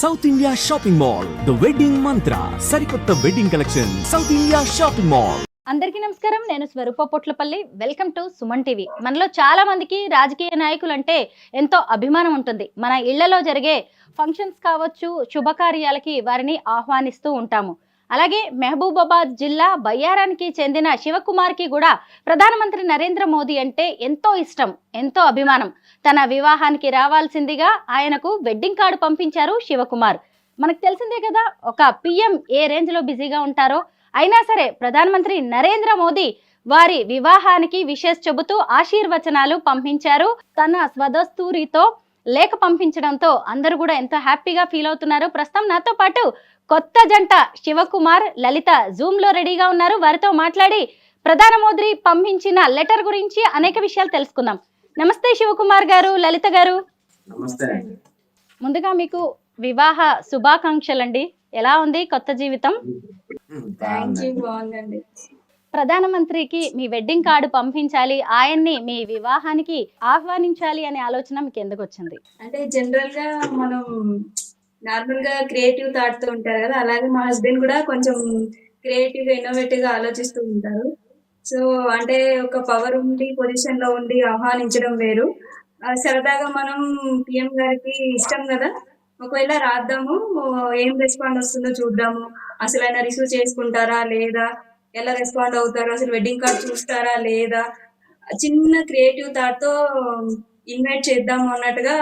South India shopping mall the wedding Mantra సరికొత్త wedding collection south India shopping mall అందరికీ నమస్కారం నేను Swaroopa Potlapalli welcome to Suman TV మనలో చాలా మందికి రాజకీయ నాయకులు అంటే ఎంతో అభిమానం ఉంటుంది మన ఇళ్లలో జరిగే ఫంక్షన్స్ కావచ్చు శుభకార్యాలకి వారిని ఆహ్వానిస్తూ ఉంటాము అలాగే మహబూబాబాద్ జిల్లా బయ్యారానికి చెందిన శివకుమార్కి కూడా ప్రధానమంత్రి నరేంద్ర మోదీ అంటే ఎంతో ఇష్టం ఎంతో అభిమానం తన వివాహానికి రావాల్సిందిగా ఆయనకు వెడ్డింగ్ కార్డు పంపించారు శివకుమార్ మనకు తెలిసిందే కదా ఒక పిఎం ఏ రేంజ్లో బిజీగా ఉంటారో అయినా సరే ప్రధానమంత్రి నరేంద్ర మోదీ వారి వివాహానికి విషెస్ చెబుతూ ఆశీర్వచనాలు పంపించారు తన స్వదస్తూరితో లేఖ పంపించడంతో అందరూ కూడా ఎంతో హ్యాపీగా ఫీల్ అవుతున్నారు ప్రస్తుతం నాతో పాటు కొత్త జంట శివకుమార్ లలిత జూమ్లో రెడీగా ఉన్నారు వారితో మాట్లాడి ప్రధాన మోదీ పంపించిన లెటర్ గురించి అనేక విషయాలు తెలుసుకుందాం నమస్తే శివకుమార్ గారు లలిత గారు ముందుగా మీకు వివాహ అండి ఎలా ఉంది కొత్త జీవితం ప్రధానమంత్రికి మీ వెడ్డింగ్ కార్డు పంపించాలి ఆయన్ని మీ వివాహానికి ఆహ్వానించాలి అనే ఆలోచన మీకు ఎందుకు వచ్చింది అంటే జనరల్ గా మనం నార్మల్ గా క్రియేటివ్ థాట్ తో ఉంటారు కదా అలాగే మా హస్బెండ్ కూడా కొంచెం క్రియేటివ్ ఇన్నోవేటివ్ గా ఆలోచిస్తూ ఉంటారు సో అంటే ఒక పవర్ ఉండి పొజిషన్ లో ఉండి ఆహ్వానించడం వేరు సరదాగా మనం పిఎం గారికి ఇష్టం కదా ఒకవేళ రాద్దాము ఏం రెస్పాండ్ వస్తుందో చూద్దాము అసలు ఆయన రిసీవ్ చేసుకుంటారా లేదా ఎలా రెస్పాండ్ అవుతారు అసలు వెడ్డింగ్ కార్డ్ చూస్తారా లేదా చిన్న క్రియేటివ్ థాట్ తో ఇన్వైట్ చేద్దాము అన్నట్టుగా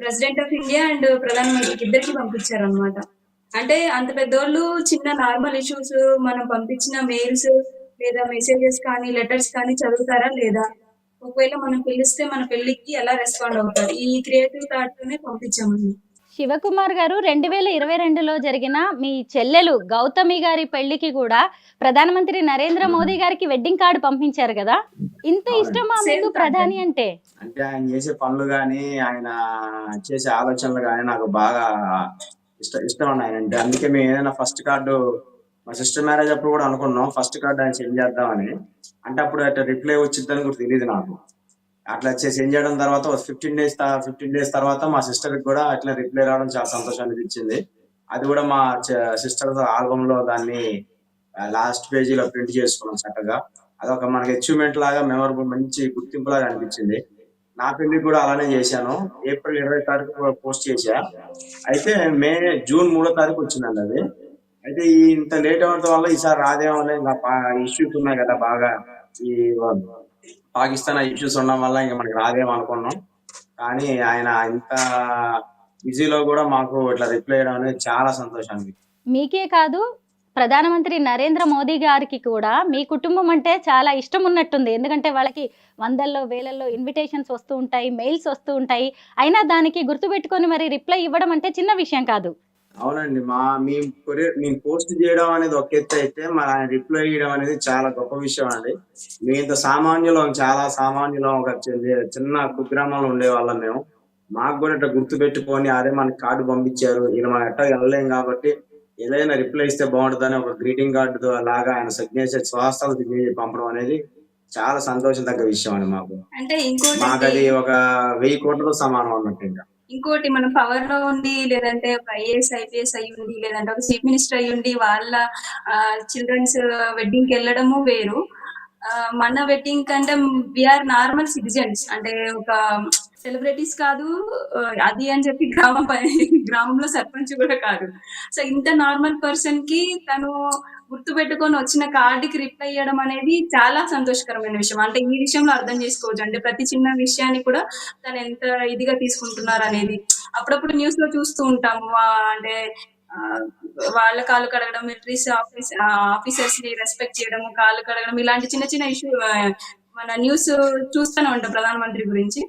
ప్రెసిడెంట్ ఆఫ్ ఇండియా అండ్ ప్రధానమంత్రికి ఇద్దరికి పంపించారు అనమాట అంటే అంత పెద్దోళ్ళు చిన్న నార్మల్ ఇష్యూస్ మనం పంపించిన మెయిల్స్ లేదా మెసేజెస్ కానీ లెటర్స్ కానీ చదువుతారా లేదా ఒకవేళ మనం పిలిస్తే మన పెళ్లికి ఎలా రెస్పాండ్ అవుతారు ఈ క్రియేటివ్ థాట్ తోనే పంపించామండి శివకుమార్ గారు రెండు వేల ఇరవై రెండులో జరిగిన మీ చెల్లెలు గౌతమి గారి పెళ్లికి కూడా ప్రధానమంత్రి నరేంద్ర మోదీ గారికి వెడ్డింగ్ కార్డు పంపించారు కదా ఇంత ఇష్టమా మీకు ప్రధాని అంటే అంటే ఆయన చేసే పనులు గాని ఆయన చేసే ఆలోచనలు గాని నాకు బాగా ఇష్టం ఇష్టం ఆయన అంటే అందుకే మేము ఏదైనా ఫస్ట్ కార్డు మా సిస్టర్ మ్యారేజ్ అప్పుడు కూడా అనుకున్నాం ఫస్ట్ కార్డు ఆయన సెండ్ చేద్దామని అంటే అప్పుడు అట్లా రిప్లై వచ్చిద్దని కూడా తెలియదు నాకు అట్లా చేసి ఏం చేయడం తర్వాత ఫిఫ్టీన్ డేస్ ఫిఫ్టీన్ డేస్ తర్వాత మా సిస్టర్ కి కూడా అట్లా రిప్లై రావడం చాలా సంతోషం అనిపించింది అది కూడా మా సిస్టర్ ఆల్బమ్ లో దాన్ని లాస్ట్ పేజీలో ప్రింట్ చేసుకున్నాం చక్కగా అదొక మనకి అచీవ్మెంట్ లాగా మెమరబుల్ మంచి గుర్తింపు లాగా అనిపించింది నా పెళ్లి కూడా అలానే చేశాను ఏప్రిల్ ఇరవై తారీఖు పోస్ట్ చేశా అయితే మే జూన్ మూడో తారీఖు వచ్చిందండి అది అయితే ఇంత లేట్ అవ్వడం వల్ల ఈసారి రాదేమో ఇంకా ఇష్యూస్ ఉన్నాయి కదా బాగా ఈ పాకిస్తాన్ ఇష్యూస్ ఉండడం వల్ల ఇంకా మనకి రాదేమో అనుకున్నాం కానీ ఆయన ఇంత బిజీలో కూడా మాకు ఇట్లా రిప్లై చేయడం అనేది చాలా సంతోషాన్ని మీకే కాదు ప్రధానమంత్రి నరేంద్ర మోదీ గారికి కూడా మీ కుటుంబం అంటే చాలా ఇష్టం ఉన్నట్టుంది ఎందుకంటే వాళ్ళకి వందల్లో వేలల్లో ఇన్విటేషన్స్ వస్తూ ఉంటాయి మెయిల్స్ వస్తూ ఉంటాయి అయినా దానికి గుర్తుపెట్టుకొని మరి రిప్లై ఇవ్వడం అంటే చిన్న విషయం కాదు అవునండి మా మీ కొరియర్ మేము పోస్ట్ చేయడం అనేది ఒక ఎత్తు అయితే మరి ఆయన రిప్లై చేయడం అనేది చాలా గొప్ప విషయం అండి మేంత సామాన్యులం చాలా సామాన్యులం ఒక చిన్న కుగ్రామంలో ఉండేవాళ్ళం మేము మాకు కూడా ఇట్లా గుర్తు పెట్టుకొని అదే మన కార్డు పంపించారు ఇలా మనం ఎట్ట వెళ్ళలేం కాబట్టి ఏదైనా రిప్లై ఇస్తే బాగుంటుందని ఒక గ్రీటింగ్ కార్డు లాగా ఆయన సిగ్నేచర్ స్వాస్థలు సిగ్నేచర్ పంపడం అనేది చాలా సంతోషం తగ్గ విషయం అండి మాకు అంటే మాకు అది ఒక వెయ్యి కోట్లతో సమానం అన్నట్టు ఇంకా ఇంకోటి మనం పవర్ లో ఉండి లేదంటే ఒక ఐఏఎస్ ఐపీఎస్ అయి ఉండి లేదంటే ఒక చీఫ్ మినిస్టర్ అయ్యుండి ఉండి వాళ్ళ చిల్డ్రన్స్ వెడ్డింగ్ కి వెళ్ళడము వేరు మన వెడ్డింగ్ కంటే ఆర్ నార్మల్ సిటిజన్స్ అంటే ఒక సెలబ్రిటీస్ కాదు అది అని చెప్పి గ్రామ గ్రామంలో సర్పంచ్ కూడా కాదు సో ఇంత నార్మల్ పర్సన్ కి తను గుర్తు పెట్టుకొని వచ్చిన కార్డుకి రిప్లై చేయడం అనేది చాలా సంతోషకరమైన విషయం అంటే ఈ విషయంలో అర్థం చేసుకోవచ్చు అంటే ప్రతి చిన్న విషయాన్ని కూడా తను ఎంత ఇదిగా తీసుకుంటున్నారు అనేది అప్పుడప్పుడు న్యూస్ లో చూస్తూ ఉంటాము అంటే వాళ్ళ కాలు కడగడం మిలిటరీస్ ఆఫీస్ ఆఫీసర్స్ ని రెస్పెక్ట్ చేయడం కాలు కడగడం ఇలాంటి చిన్న చిన్న ఇష్యూ మన న్యూస్ చూస్తూనే ఉంటాం ప్రధానమంత్రి గురించి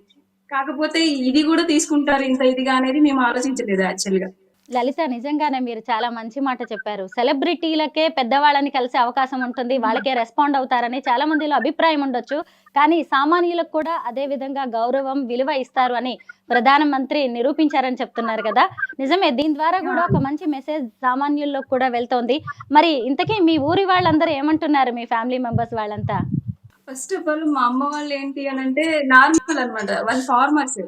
కాకపోతే ఇది కూడా తీసుకుంటారు ఇంత ఇదిగా అనేది మేము ఆలోచించలేదు యాక్చువల్ గా లలిత నిజంగానే మీరు చాలా మంచి మాట చెప్పారు సెలబ్రిటీలకే పెద్దవాళ్ళని కలిసే అవకాశం ఉంటుంది వాళ్ళకే రెస్పాండ్ అవుతారని చాలా మందిలో అభిప్రాయం ఉండొచ్చు కానీ సామాన్యులకు కూడా అదే విధంగా గౌరవం విలువ ఇస్తారు అని ప్రధానమంత్రి నిరూపించారని చెప్తున్నారు కదా నిజమే దీని ద్వారా కూడా ఒక మంచి మెసేజ్ సామాన్యుల్లో కూడా వెళ్తోంది మరి ఇంతకీ మీ ఊరి వాళ్ళందరూ ఏమంటున్నారు మీ ఫ్యామిలీ మెంబర్స్ వాళ్ళంతా ఫస్ట్ ఆఫ్ ఆల్ మా అమ్మ వాళ్ళు ఏంటి అని అంటే నార్మల్ అనమాట వాళ్ళు ఫార్మర్స్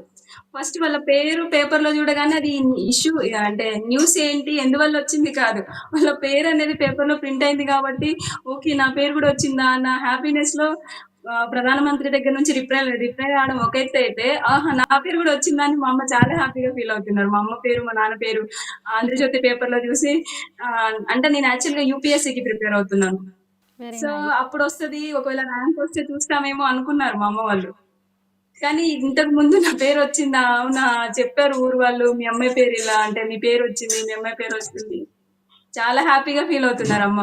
ఫస్ట్ వాళ్ళ పేరు పేపర్ లో చూడగానే అది ఇష్యూ అంటే న్యూస్ ఏంటి ఎందువల్ల వచ్చింది కాదు వాళ్ళ పేరు అనేది పేపర్ లో ప్రింట్ అయింది కాబట్టి ఓకే నా పేరు కూడా వచ్చిందా నా హ్యాపీనెస్ లో ప్రధానమంత్రి దగ్గర నుంచి రిప్లై రిప్లై రావడం ఒక ఎత్తు అయితే ఆహా నా పేరు కూడా వచ్చిందని మా అమ్మ చాలా హ్యాపీగా ఫీల్ అవుతున్నారు మా అమ్మ పేరు మా నాన్న పేరు ఆంధ్రజ్యోతి పేపర్ లో చూసి అంటే నేను యాక్చువల్గా యూపీఎస్సీకి ప్రిపేర్ అవుతున్నాను సో అప్పుడు వస్తుంది ఒకవేళ ర్యాంక్ వస్తే చూస్తామేమో అనుకున్నారు మా అమ్మ వాళ్ళు కానీ ఇంతకు ముందు నా పేరు వచ్చిందా అవునా చెప్పారు ఊరు వాళ్ళు మీ అమ్మాయి పేరు ఇలా అంటే మీ పేరు వచ్చింది మీ అమ్మాయి పేరు వస్తుంది చాలా హ్యాపీగా ఫీల్ అవుతున్నారు అమ్మ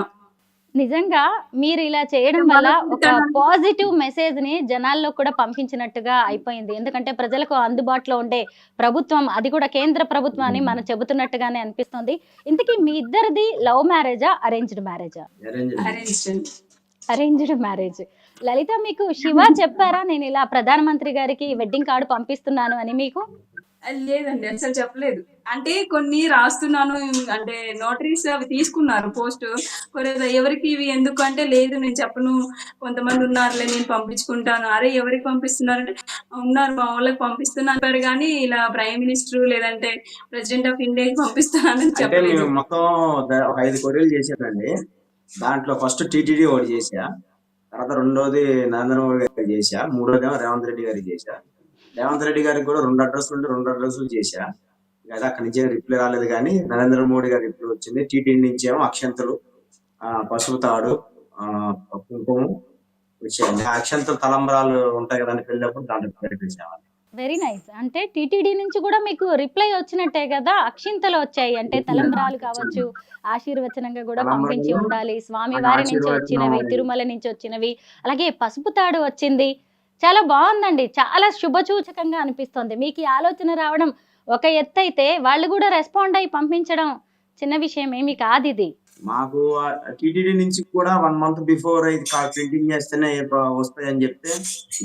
నిజంగా మీరు ఇలా చేయడం వల్ల ఒక పాజిటివ్ మెసేజ్ ని జనాల్లో కూడా పంపించినట్టుగా అయిపోయింది ఎందుకంటే ప్రజలకు అందుబాటులో ఉండే ప్రభుత్వం అది కూడా కేంద్ర ప్రభుత్వం అని మనం చెబుతున్నట్టుగానే అనిపిస్తుంది ఇంతకీ మీ ఇద్దరిది లవ్ మ్యారేజా అరేంజ్డ్ మ్యారేజా అరేంజ్డ్ మ్యారేజ్ లలిత మీకు శివ చెప్పారా నేను ఇలా ప్రధానమంత్రి గారికి వెడ్డింగ్ కార్డు పంపిస్తున్నాను అని మీకు లేదండి అసలు చెప్పలేదు అంటే కొన్ని రాస్తున్నాను అంటే నోటరీస్ అవి తీసుకున్నారు పోస్ట్ కొన్ని ఎవరికి ఇవి ఎందుకు అంటే లేదు నేను చెప్పను కొంతమంది ఉన్నారులే నేను పంపించుకుంటాను అరే ఎవరికి పంపిస్తున్నారు అంటే ఉన్నారు మా వాళ్ళకి పంపిస్తున్నారు కానీ ఇలా ప్రైమ్ మినిస్టర్ లేదంటే ప్రెసిడెంట్ ఆఫ్ ఇండియాకి పంపిస్తున్నానని చెప్పలేదు మొత్తం ఒక ఐదు కొరియలు చేశానండి దాంట్లో ఫస్ట్ టీటీడీ ఒకటి చేశా తర్వాత రెండోది నరేంద్ర మోడీ గారికి చేశా మూడోదేమో రేవంత్ రెడ్డి గారికి చేశా రేవంత్ రెడ్డి గారికి కూడా రెండు అడ్రస్లు ఉంటే రెండు అడ్రస్లు చేశా కదా అక్కడి నుంచి రిప్లై రాలేదు కానీ నరేంద్ర మోడీ గారి రిప్లై వచ్చింది టీటీడీ నుంచి ఏమో అక్షంతలు పసుపు తాడు కుంకుమ వచ్చేయండి అక్షంతలు తలంబరాలు ఉంటాయి కదండి పెళ్ళినప్పుడు దాంట్లో వెరీ నైస్ అంటే టీటీడీ నుంచి కూడా మీకు రిప్లై వచ్చినట్టే కదా అక్షింతలు వచ్చాయి అంటే తలంబరాలు కావచ్చు ఆశీర్వచనంగా కూడా పంపించి ఉండాలి స్వామి వారి నుంచి వచ్చినవి తిరుమల నుంచి వచ్చినవి అలాగే పసుపు తాడు వచ్చింది చాలా బాగుందండి చాలా శుభసూచకంగా అనిపిస్తుంది మీకు ఈ ఆలోచన రావడం ఒక ఎత్తు అయితే వాళ్ళు కూడా రెస్పాండ్ అయ్యి పంపించడం చిన్న విషయం ఏమి కాదు ఇది మాకు టీటీడీ నుంచి కూడా వన్ మంత్ బిఫోర్ ఇది ప్రింటింగ్ చేస్తేనే వస్తాయి అని చెప్తే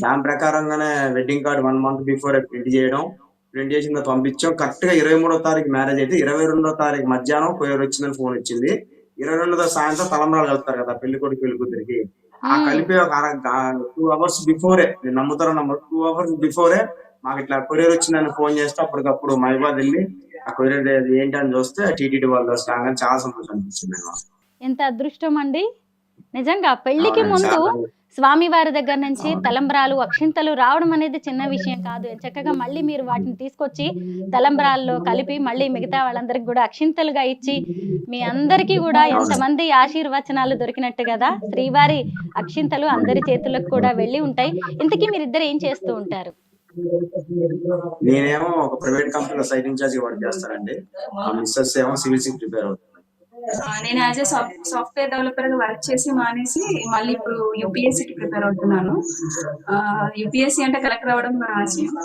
దాని ప్రకారంగానే wedding card one month before print చేయడం ప్రింట్ చేసిన పంపించాం కరెక్ట్ గా ఇరవై మూడో తారీఖు మ్యారేజ్ అయితే ఇరవై రెండో తారీఖు మధ్యాహ్నం కొయ్యరు వచ్చిందని ఫోన్ వచ్చింది ఇరవై రెండో సాయంత్రం తలంబరాలు కలుపుతారు కదా పెళ్లి కొడుకు పెళ్లి కూతురికి ఆ కలిపి ఒక టూ అవర్స్ బిఫోరే నమ్ముతారో నమ్మరు టూ అవర్స్ బిఫోరే మాకు ఇట్లా కొరియర్ వచ్చి నన్ను ఫోన్ చేస్తే అప్పటికప్పుడు మహిబాద్ వెళ్ళి ఆ కొరియర్ ఏంటని చూస్తే టీటీడీ వాళ్ళు వస్తాం కానీ చాలా సంతోషం అనిపించింది ఎంత అదృష్టం అండి నిజంగా పెళ్లికి ముందు స్వామి వారి దగ్గర నుంచి తలంబ్రాలు అక్షింతలు రావడం అనేది చిన్న విషయం కాదు చక్కగా మళ్ళీ మీరు వాటిని తీసుకొచ్చి తలంబ్రాల్లో కలిపి మళ్ళీ మిగతా వాళ్ళందరికి కూడా అక్షింతలుగా ఇచ్చి మీ అందరికీ కూడా ఎంతమంది ఆశీర్వచనాలు దొరికినట్టు కదా శ్రీవారి అక్షింతలు అందరి చేతులకు కూడా వెళ్ళి ఉంటాయి ఇంతకీ మీరిద్దరు ఏం చేస్తూ ఉంటారు నేనేమో ఒక ప్రైవేట్ కంపెనీలో సైట్ ఇన్ఛార్జ్ వర్క్ చేస్తానండి ఆ మిస్సెస్ ఏమో సివిల్ కి ప్రిపేర్ అవుతుంది నేను as a software developer work చేసి మానేసి మళ్ళీ ఇప్పుడు యూపీఎస్సీకి ప్రిపేర్ అవుతున్నాను యూపీఎస్సీ అంటే కలెక్టర్ అవ్వడం నా ఆశయం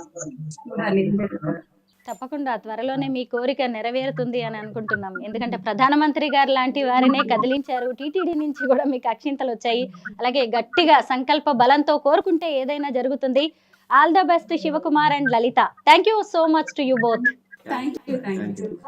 తప్పకుండా త్వరలోనే మీ కోరిక నెరవేరుతుంది అని అనుకుంటున్నాం ఎందుకంటే ప్రధానమంత్రి గారు లాంటి వారినే కదిలించారు టీటీడీ నుంచి కూడా మీకు అక్షింతలు వచ్చాయి అలాగే గట్టిగా సంకల్ప బలంతో కోరుకుంటే ఏదైనా జరుగుతుంది All the best to Shivakumar and Lalita. Thank you so much to you both. Thank you. Thank you.